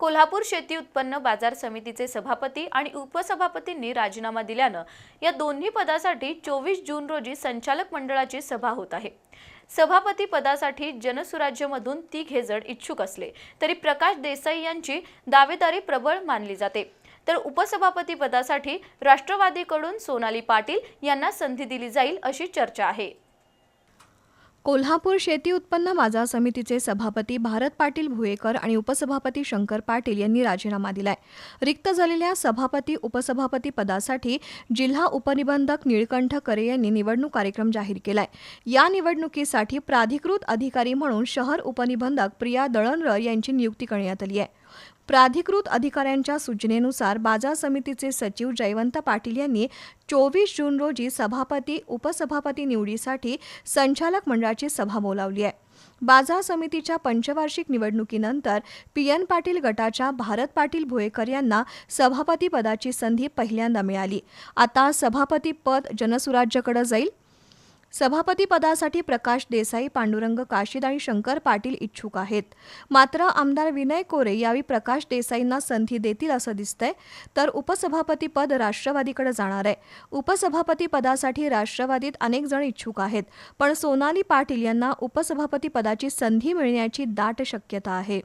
कोल्हापूर शेती उत्पन्न बाजार समितीचे सभापती आणि उपसभापतींनी राजीनामा दिल्यानं या दोन्ही पदासाठी चोवीस जून रोजी संचालक मंडळाची सभा होत आहे. सभापती पदासाठी जनसुराज्यमधून तिघे जण इच्छुक असले तरी प्रकाश देसाई यांची दावेदारी प्रबळ मानली जाते. तर उपसभापती पदासाठी राष्ट्रवादीकडून सोनाली पाटील यांना संधी दिली जाईल अशी चर्चा आहे. कोल्हापूर शेती उत्पन्न बाजार समितीचे सभापती भारत पाटील भुयेकर आणि उपसभापती शंकर पाटील यांनी राजीनामा दिलाय. रिक्त झालेल्या सभापती उपसभापती पदासाठी जिल्हा उपनिबंधक निळकंठ करे यांनी निवडणूक कार्यक्रम जाहीर केलाय. या निवडणुकीसाठी प्राधिकृत अधिकारी म्हणून शहर उपनिबंधक प्रिया दळणर यांची नियुक्ती करण्यात आली आहे. प्राधिकृत अधिकाऱ्यांच्या सूचनेनुसार बाजार समितीचे सचिव जयवंत पाटील यांनी चोवीस जून रोजी सभापती उपसभापती निवडीसाठी संचालक मंडळाची सभा बोलावली आहे. बाजार समितीच्या पंचवार्षिक निवडणुकीनंतर पी एन पाटील गटाच्या भारत पाटील भोयकर यांना सभापती पदाची संधी पहिल्यांदा मिळाली. आता सभापती पद जनसुराज्याकडे जाईल. सभापती पदासाठी प्रकाश देसाई पांडुरंग काशीद आणि शंकर पाटील इच्छुक आहेत. मात्र आमदार विनय कोरे यावेळी प्रकाश देसाईंना संधी देतील असं दिसतंय तर उपसभापती पद राष्ट्रवादीकडे जाणार आहे. उपसभापती पदासाठी राष्ट्रवादीत अनेक जण इच्छुक आहेत पण सोनाली पाटील यांना उपसभापती पदाची संधी मिळण्याची दाट शक्यता आहे.